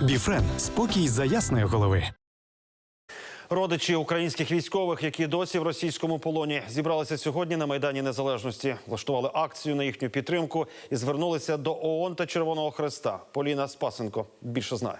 Біфрен спокій за ясної голови. Родичі українських військових, які досі в російському полоні, зібралися сьогодні на майдані Незалежності, влаштували акцію на їхню підтримку і звернулися до ООН та Червоного Хреста. Поліна Спасенко більше знає.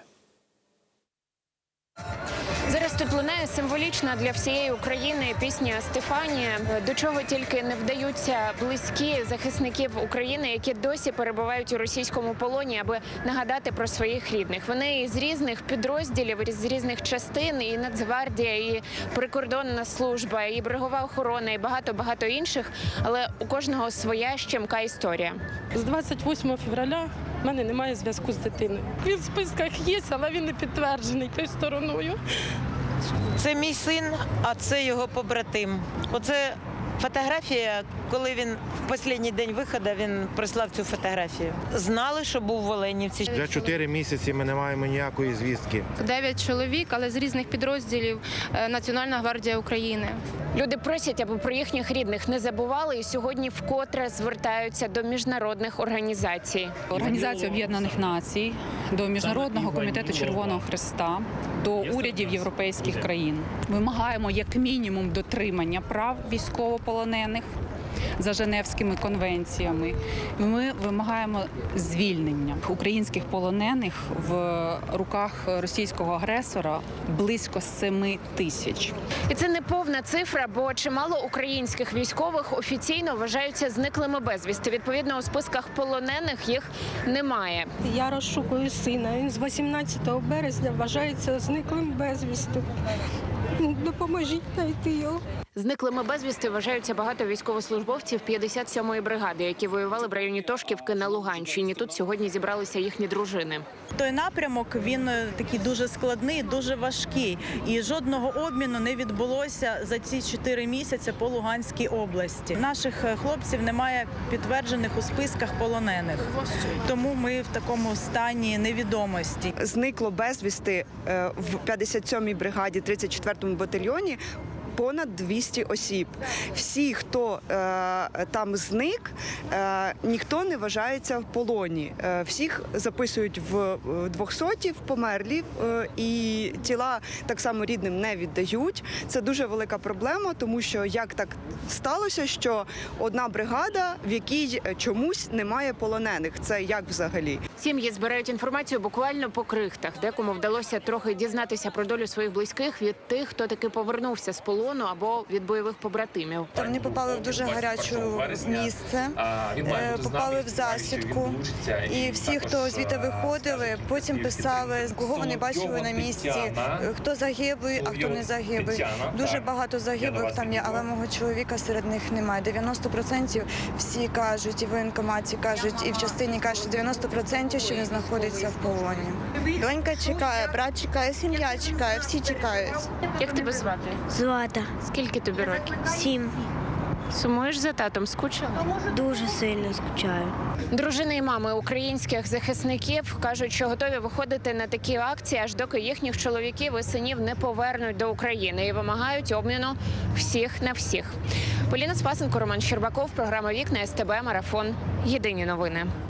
Зараз тут лунає символічна для всієї України пісня Стефанія. До чого тільки не вдаються близькі захисників України, які досі перебувають у російському полоні, аби нагадати про своїх рідних. Вони із різних підрозділів, з різних частин, і Нацгвардія, і прикордонна служба, і берегова охорона, і багато багато інших. Але у кожного своя щемка історія. З 28 февраля в мене немає зв'язку з дитиною. Він в списках є, але він не підтверджений тою стороною. Це мій син, а це його побратим. Оце фотографія, коли він в останній день виходу він прислав цю фотографію. Знали, що був в Оленівці. Вже чотири місяці ми не маємо ніякої звістки. Дев'ять чоловік, але з різних підрозділів е, Національна гвардія України. Люди просять, аби про їхніх рідних не забували, і сьогодні вкотре звертаються до міжнародних організацій. Організації Об'єднаних Націй, до Міжнародного комітету Червоного Христа, до урядів європейських країн. Вимагаємо як мінімум дотримання прав військовополонених за Женевськими конвенціями. Ми вимагаємо звільнення українських полонених в руках російського агресора близько 7 тисяч. І це не повна цифра, бо чимало українських військових офіційно вважаються зниклими безвісти. Відповідно, у списках полонених їх немає. Я розшукую сина. Він з 18 березня вважається зниклим безвісти. Допоможіть знайти його. Зниклими безвісти вважаються багато військовослужбовців 57-ї бригади, які воювали в районі Тошківки на Луганщині. Тут сьогодні зібралися їхні дружини. Той напрямок він е, такий дуже складний, дуже важкий, і жодного обміну не відбулося за ці чотири місяці по Луганській області. Наших е, хлопців немає підтверджених у списках полонених, тому ми в такому стані невідомості. зникло безвісти е, в 57-й бригаді, 34-му батальйоні. Понад 200 осіб. Всі, хто е, там зник, е, ніхто не вважається в полоні. Е, всіх записують в 200 в померлі, е, і тіла так само рідним не віддають. Це дуже велика проблема, тому що як так сталося, що одна бригада, в якій е, чомусь немає полонених. Це як взагалі? Сім'ї збирають інформацію буквально по крихтах. Декому вдалося трохи дізнатися про долю своїх близьких від тих, хто таки повернувся з полону або від бойових побратимів. Вони попали в дуже гарячу місце, е, попали в засідку. І всі, хто звідти виходили, потім писали, кого вони бачили на місці, хто загиблий, а хто не загиблий. Дуже багато загиблих там є, але мого чоловіка серед них немає. 90% всі кажуть, і в воєнкоматі кажуть, і в частині кажуть 90%, що він знаходиться в полоні. Донька чекає, брат чекає, сім'я чекає, всі чекають. Як тебе звати? Злата, Скільки тобі років? сім. Сумуєш за татом? Скучила? Дуже сильно скучаю. Дружини і мами українських захисників кажуть, що готові виходити на такі акції, аж доки їхніх чоловіків і синів не повернуть до України і вимагають обміну всіх на всіх. Поліна Спасенко, Роман Щербаков, програма Вікна СТБ Марафон. Єдині новини.